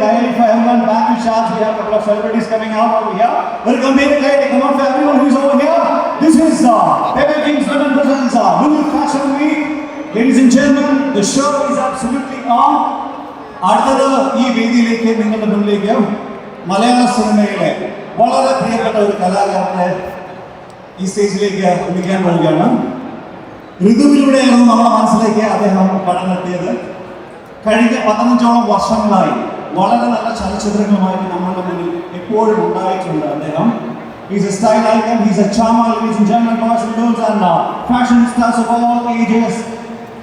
Kayali for everyone. Back to Shah. We have a couple of celebrities coming out over here. Welcome, Baby Kayali. Come on for everyone who's over here. This is uh, Pepe King's Women presents uh, Lulu Fashion Week. Ladies and gentlemen, the show is absolutely on. അടുത്തത് ഈ വേദിയിലേക്ക് നിങ്ങളുടെ മുന്നിലേക്ക് മലയാള സിനിമയിലെ വളരെ പ്രിയപ്പെട്ട ഒരു കലാകാരനെ ഈ സ്റ്റേജിലേക്ക് വിളിക്കാൻ പോവുകയാണ് ഋതുവിലൂടെയായിരുന്നു നമ്മുടെ മനസ്സിലേക്ക് അദ്ദേഹം കടന്നെത്തിയത് കഴിഞ്ഞ പതിനഞ്ചോളം വർഷങ്ങളായി വളരെ നല്ല ചലച്ചിത്രങ്ങളുമായി നമ്മളുടെ മുന്നിൽ എപ്പോഴും ഉണ്ടായിട്ടുണ്ട് അദ്ദേഹം He's a style icon, he's a charmer, ladies and gentlemen, boys and girls, and uh, fashion stars of all ages.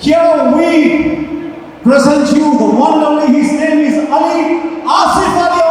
Here we present you the one and only, his name is Ali Asif Ali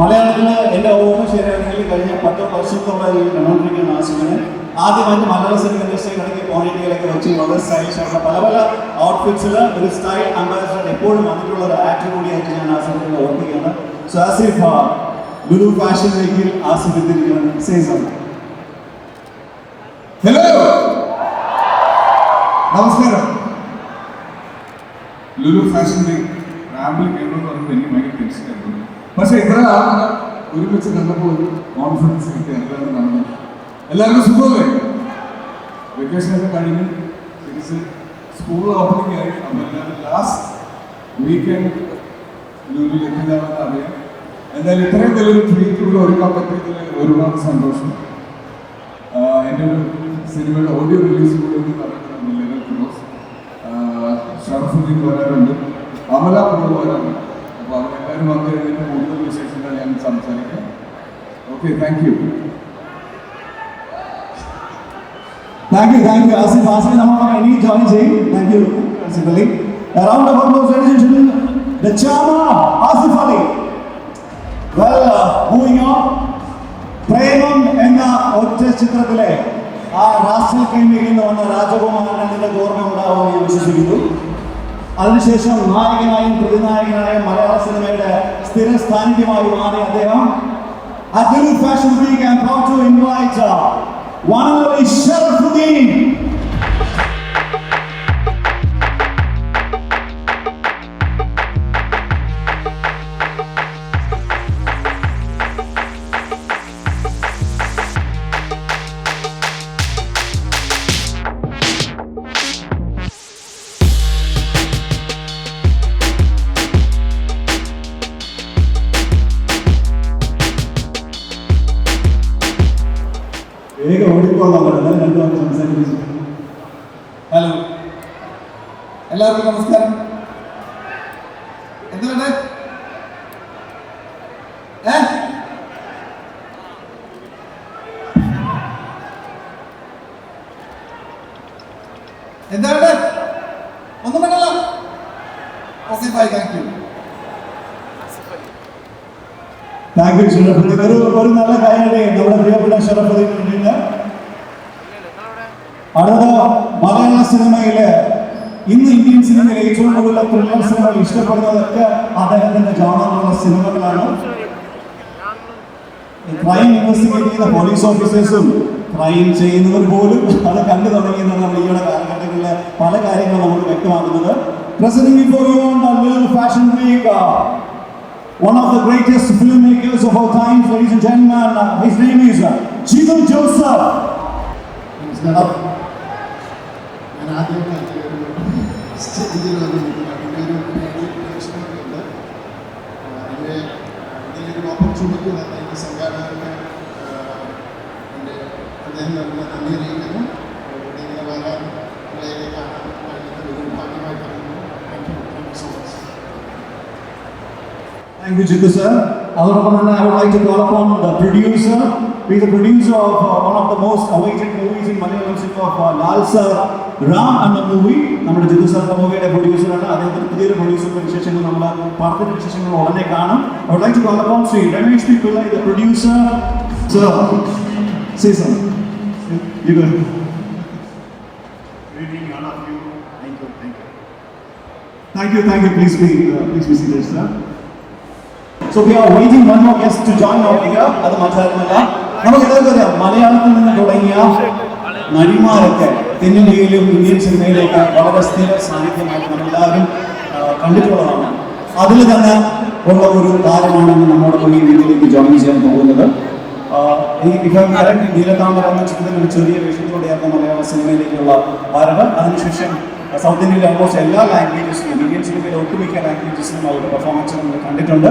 മലയാളത്തിൽ എന്റെ ഓർമ്മ ശരിയാണെങ്കിൽ കഴിഞ്ഞ പത്ത് വർഷത്തോളമായി കണ്ടുകൊണ്ടിരിക്കുന്ന ആസിഫിനെ ആദ്യമായിട്ട് മലയാള cinema ഇൻഡസ്ട്രിയിലേക്ക് പോണിറ്റിയിലേക്ക് വെച്ച് വളരെ സ്റ്റൈലിഷ് ആയിട്ടുള്ള പല പല ഔട്ട്ഫിറ്റ്സിൽ ഒരു സ്റ്റൈൽ അംബാസിഡർ എപ്പോഴും വന്നിട്ടുള്ള ഒരു ആക്ടർ കൂടിയായിട്ട് ഞാൻ ആസിഫിനെ ഓർമ്മിക്കുകയാണ് സോ ആസിഫ് ലുലു ഫാഷൻ വീക്കിൽ ആസിഫ് എത്തിയിരിക്കുകയാണ് സീസൺ ഹലോ നമസ്കാരം. ലുലു ഫാഷൻ വീക്ക് റാമ്പിൾ കേരളം എന്ന് പറയുമ്പോൾ എനിക്ക് ഭയങ്കര ടെൻഷനായിരുന്നു പക്ഷെ ഇത്ര ആളുകൾ ഒരുമിച്ച് കണ്ടപ്പോൾ ഒരു കോൺഫിഡൻസ് കിട്ടി എല്ലാവരും നടന്നു എല്ലാവർക്കും സുഖമല്ലേ? വെക്കേഷൻ ഒക്കെ കഴിഞ്ഞ് തിരിച്ച് സ്കൂൾ ഓപ്പണിംഗ് ആയി. അപ്പോൾ എല്ലാവരും ലാസ്റ്റ് വീക്കെൻഡ് എത്തിയതാണെന്ന് അറിയാം. എന്തായാലും ഇത്രയും വലിയൊരു ട്രീറ്റ് ഇവിടെ ഒരുക്കാൻ പറ്റിയതിൽ ഒരുപാട് സന്തോഷം. എന്റെ ഒരു സിനിമയുടെ ഓഡിയോ റിലീസ് കൂടി ലെവൽ ക്രോസ് ഷറഫുദ്ദീൻ വരാറുണ്ട്. അമല പോൾ അവരെല്ലാവരും വന്നു കൂടുതൽ വിശേഷങ്ങൾ ഞാൻ സംസാരിക്കാം. Okay thank you thank you thank you Asif Asif നമ്മൾ ഇനി ജോയിൻ ചെയ്യും. Thank you Asif Ali. Round of applause ladies and gentlemen ചാമ Asif Ali. Well moving on Premam എന്ന ഒറ്റ ചിത്രത്തിലെ ആ റാസൽ കൈമിയിൽ നിന്ന് വന്ന രാജകുമാരൻ നിങ്ങൾക്ക് ഓർമ്മ ഉണ്ടാവുമെന്ന് വിശ്വസിക്കുന്നു. അതിനുശേഷം നായകനായും പ്രതിനായകനായും മലയാള സിനിമയുടെ സ്ഥിര സാന്നിധ്യമായി മാറിയ അദ്ദേഹം അതിൽ fashion week and invite uh, one and only Sharafuddin. വേഗം ഓടിപ്പോകാൻ പറ്റില്ല രണ്ടു സംസാരിക്കുന്നു. ഹലോ. എല്ലാവർക്കും നമസ്കാരം. എന്തുകൊണ്ട് എന്താണ് ഒന്നും വേണല്ലോ okay bye thank you thank you Sharafudheen ഒരു ഒരു നല്ല കാര്യമല്ലേ നമ്മുടെ പ്രിയപ്പെട്ട ഷറഫുദ്ദീൻ വേണ്ടിയിട്ട് അടുത്ത മലയാള സിനിമയിലെ ഇന്ന് ഇന്ത്യൻ സിനിമയിൽ ഏറ്റവും കൂടുതൽ ത്രില്ലർ സിനിമകൾ ഇഷ്ടപ്പെടുന്നതൊക്കെ അദ്ദേഹത്തിന്റെ ജോണറിലുള്ള സിനിമകളാണ്. ക്രൈം ഇൻവെസ്റ്റിഗേറ്റ് ചെയ്യുന്ന പോലീസ് ഓഫീസേഴ്സും ക്രൈം ചെയ്യുന്നവർ പോലും അത് കണ്ടു തുടങ്ങിയെന്നാണ് നമ്മൾ ഈയുടെ കാലഘട്ടങ്ങളിലെ പല കാര്യങ്ങളും നമുക്ക് വ്യക്തമാക്കുന്നത്. Presenting before you on the fashion week one of the greatest filmmakers of our times, ladies and gentlemen. Uh, his name is uh, Jitu Joseph. നമസ്കാരം ഞാൻ ആദ്യമായിട്ട് ഒരു സ്റ്റേജിൽ വന്നിരിക്കുന്നു അതിൻ്റെ ഒരു പ്രേക്ഷകരൊക്കെ ഉണ്ട് അതിൻ്റെ ഇതിലൊരു ഓപ്പർച്യൂണിറ്റി തന്ന എൻ്റെ സംഘാടകർക്ക് എൻ്റെ അദ്ദേഹം നൽകുന്ന നന്ദി അറിയിക്കുന്നു sir. അതോടൊപ്പം തന്നെ I would like to call upon the producer. He is the producer of uh, one of the most awaited movies in Malayalam cinema of uh, Lal sir. Ram എന്ന മൂവി നമ്മുടെ ജിതു സാറിന്റെ മൂവിയുടെ പ്രൊഡ്യൂസറാണ് അദ്ദേഹത്തിന് പുതിയൊരു പ്രൊഡ്യൂസറിന്റെ വിശേഷങ്ങൾ നമ്മൾ പാർട്ടിയുടെ വിശേഷങ്ങൾ ഉടനെ കാണും I would like to call upon Shri Ramesh P Pillai the producer sir say something you go Good evening, all of you. Thank you, thank you. Thank you, thank you. Please be, uh, please be seated, sir. So we are waiting one more guest to join over here അത് മറ്റാരുമല്ല നമുക്ക് എല്ലാവർക്കും അറിയാം മലയാളത്തിൽ നിന്ന് തുടങ്ങിയ നടിമാരൊക്കെ തെന്നിന്ത്യയിലും Indian സിനിമയിലേക്ക് വളരെ സ്ഥിര സാന്നിധ്യമായിട്ട് നമ്മളെല്ലാവരും കണ്ടിട്ടുള്ളതാണ്. അതിൽ തന്നെ ഉള്ള ഒരു താരമാണ് ഇന്ന് നമ്മോടൊപ്പം ഈ വീട്ടിലേക്ക് ജോയിൻ ചെയ്യാൻ പോകുന്നത്. നീലതാമര എന്ന ചിത്രത്തിൽ ഒരു ചെറിയ വേഷത്തിലൂടെയായിരുന്നു മലയാള സിനിമയിലേക്കുള്ള വരവ്. അതിനുശേഷം സൗത്ത് ഇന്ത്യയിലെ ഓൾമോസ്റ്റ് എല്ലാ ലാംഗ്വേജസിലും ഇന്ത്യൻ സിനിമയിലെ ഒട്ടുമിക്ക ലാംഗ്വേജസിലും അവരുടെ പെർഫോമൻസ് നമ്മൾ കണ്ടിട്ടുണ്ട്.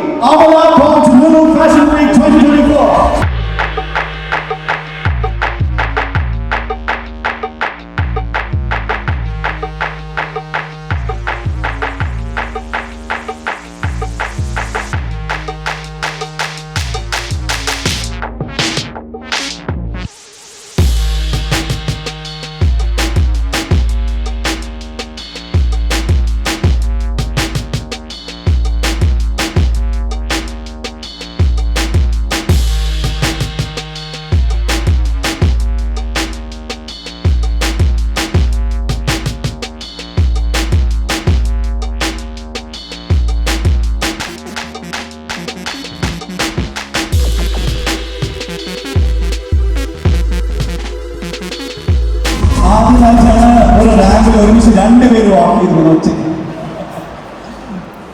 ആദ്യമായിട്ടാണ് ഒരു റാങ്കിൽ ഒരുമിച്ച് രണ്ടുപേരും ഓഫ് ചെയ്തത്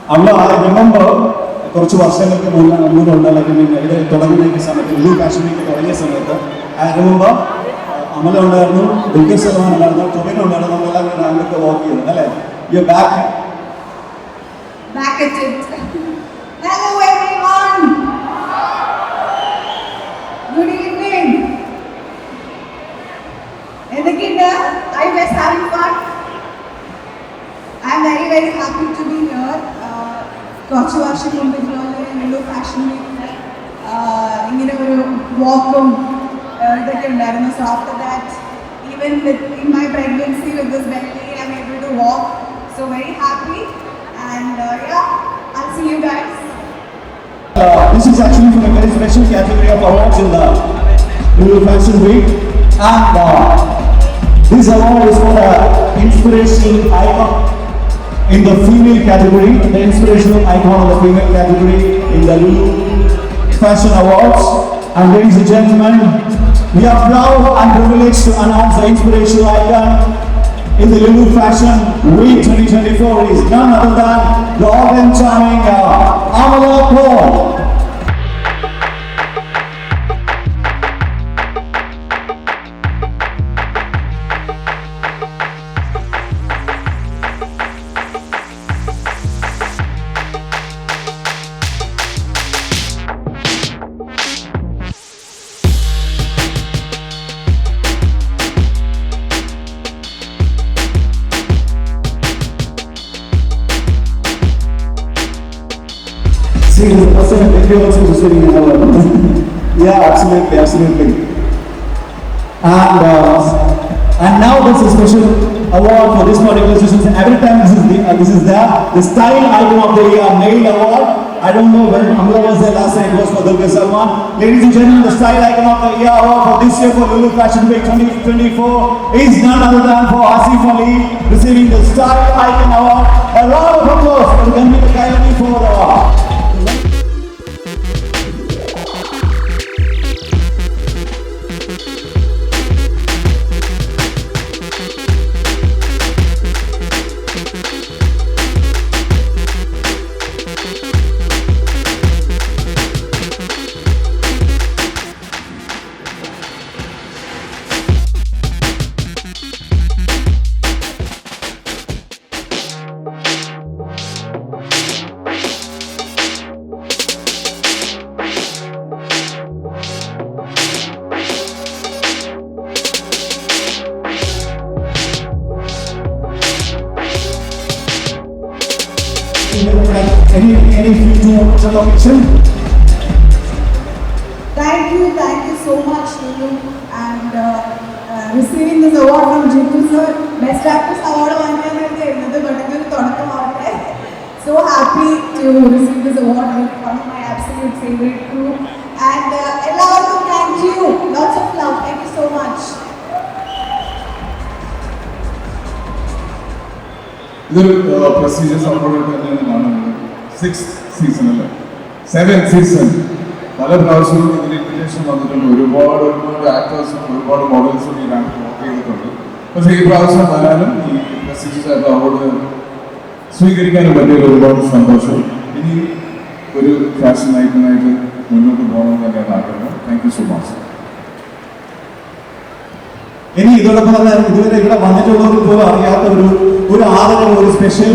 അമ്മ അവിടെ റിമെമ്പർ കുറച്ച് വർഷങ്ങൾക്ക് മുന്നേ മുന്നുണ്ട് അല്ലെങ്കിൽ ഇവിടെ തുടങ്ങുന്ന സമയത്ത് ഫാഷൻ വീക്ക് തുടങ്ങിയ സമയത്ത് ഐ റിമെമ്പർ അമല ഉണ്ടായിരുന്നു ദുൽഖർ സൽമാൻ ഉണ്ടായിരുന്നു ടൊബിൻ ഉണ്ടായിരുന്നു നമ്മളെല്ലാം റാങ്കിലൊക്കെ വർക്ക് ചെയ്തത് അല്ലേ back back. in my pregnancy with this Bentley, I'm able to walk. So very happy. And uh, yeah, I'll see you guys. Uh, this is actually from a very special category of awards in the New Fashion Week. And uh, this award is for the inspirational icon in the female category, the inspirational icon of the female category in the Lulu Fashion Awards. And ladies and gentlemen, we are proud and privileged to announce the inspirational icon in the Lulu Fashion Week 2024 is none other than the organ charming uh, Amala Paul. Absolutely, absolutely. And uh, and now there's a special award for this particular session. Every time this is the uh, this is there, the style icon of the year male award. I don't know when Amla was there last time. It was for Dulquer Salman. Ladies and gentlemen, the style icon of the year award for this year for Lulu Fashion Week 2024 is none other than for Asif Ali receiving the style icon award. A round of applause for Gandhi Kailani for the award. Any, any few words of location? Thank you, thank you so much, Lulu, and uh, uh, receiving this award from Jitu sir. Best Actress Award വാങ്ങിക്കാനായിട്ട് എഴുതുന്നത് പെട്ടെന്ന് ഒരു തുടക്കമാവട്ടെ so happy to receive this award with one of my absolute favourite crew and എല്ലാവർക്കും thank you lots of love thank you so much ഇതൊരു prestigious award തന്നെയാണ് കാണുന്നത് six season അല്ലേ? Seven season പല പ്രാവശ്യവും ഇതിന് ഇൻവിറ്റേഷൻ വന്നിട്ടുണ്ട്. ഒരുപാട് ഒരുപാട് ആക്ടേഴ്സും ഒരുപാട് മോഡൽസും ഈ രംഗത്ത് വർക്ക് ചെയ്തിട്ടുണ്ട്. പക്ഷേ ഈ പ്രാവശ്യം വരാനും ഈ പ്രസ്റ്റീജിയസ് അവാർഡ് സ്വീകരിക്കാനും പറ്റിയ ഒരുപാട് സന്തോഷം ഇനി ഒരു ഫാഷൻ ഐക്കണായിട്ട് മുന്നോട്ട് പോകണം തന്നെയാണ് ആഗ്രഹം. താങ്ക് യു സോ മച്ച് ഇനി ഇതോടൊപ്പം തന്നെ ഇതുവരെ ഇവിടെ വന്നിട്ടുള്ളവർക്ക് പോലും അറിയാത്ത ഒരു ഒരു ആദരവ് ഒരു സ്പെഷ്യൽ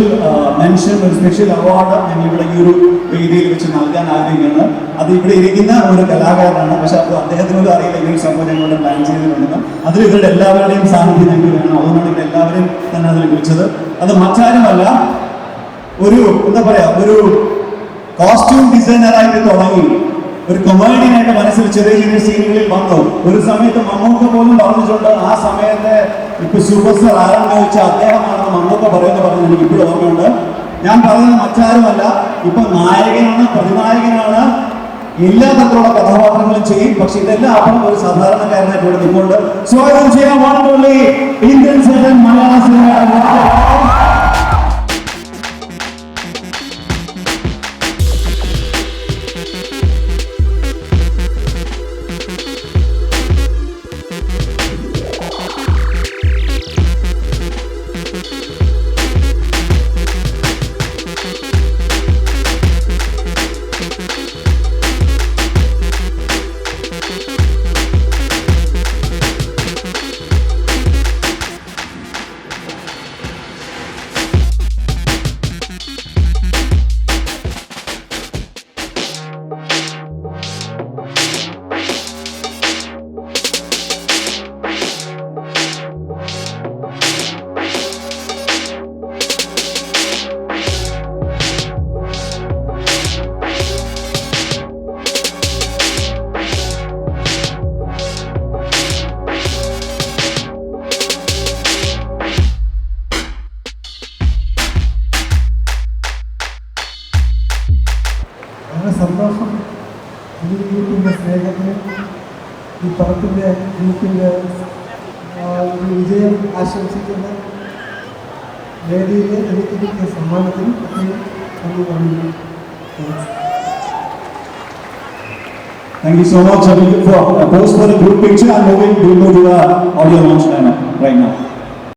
മെൻഷൻ ഒരു സ്പെഷ്യൽ അവാർഡ് ഞങ്ങൾ ഇവിടെ ഈ ഒരു വേദിയിൽ വെച്ച് നൽകാൻ ആഗ്രഹിക്കുകയാണ് അത് ഇവിടെ ഇരിക്കുന്ന ഒരു കലാകാരനാണ്. പക്ഷെ അത് അദ്ദേഹത്തിനോട് അറിയില്ല. ഒരു സംഭവം ഞങ്ങളുടെ പ്ലാൻ ചെയ്തിട്ടുണ്ടെന്ന്. അതിൽ ഇവരുടെ എല്ലാവരുടെയും സാന്നിധ്യം ഞങ്ങൾക്ക് വേണം അതുകൊണ്ടാണ് ഇവിടെ എല്ലാവരെയും തന്നെ അതിൽ വിളിച്ചത്. അത് മറ്റാരുമല്ല ഒരു എന്താ പറയാ ഒരു കോസ്റ്റ്യൂം ഡിസൈനറായിട്ട് തുടങ്ങി. ഒരു കൊമേഡിയനായിട്ട് മനസ്സിൽ ചെറിയ ചെറിയ സീനുകളിൽ വന്നു. ഒരു സമയത്ത് മമ്മൂക്ക പോലും പറഞ്ഞിട്ടുണ്ട് ആ സമയത്തെ ഇപ്പൊ സൂപ്പർ സ്റ്റാർ ആരാണെന്ന് ചോദിച്ചാൽ അദ്ദേഹമാണെന്ന് മമ്മൂക്ക പറയുന്ന പറഞ്ഞു എനിക്ക് ഇപ്പോഴും ഓർമ്മയുണ്ട്. ഞാൻ പറയുന്നത് മറ്റാരുമല്ല ഇപ്പൊ നായകനാണ് പ്രതിനായകനാണ് എല്ലാ തരത്തിലുള്ള കഥാപാത്രങ്ങളും ചെയ്യും പക്ഷെ ഇതെല്ലാം അപ്പുറം ഒരു സാധാരണക്കാരനായിട്ട് ഇവിടെ നിന്നുകൊണ്ട് സ്വാഗതം ചെയ്യാൻ ഇന്ത്യൻ മലയാള സിനിമ വളരെ സന്തോഷം ഈ ഗ്രൂപ്പിൻ്റെ സ്നേഹത്തിന് ഈ പടത്തിൻ്റെ ഗ്രൂപ്പിൻ്റെ ആ, ഒരു വിജയം ആശംസിക്കുന്ന വേദിയിൽ എനിക്ക് കിട്ടിയ സമ്മാനത്തിന് പ്രത്യേകം നന്ദി പറയുന്നു thanks Thank you so much. I will look for a post for the group picture and moving, we'll move to the audio launch right now.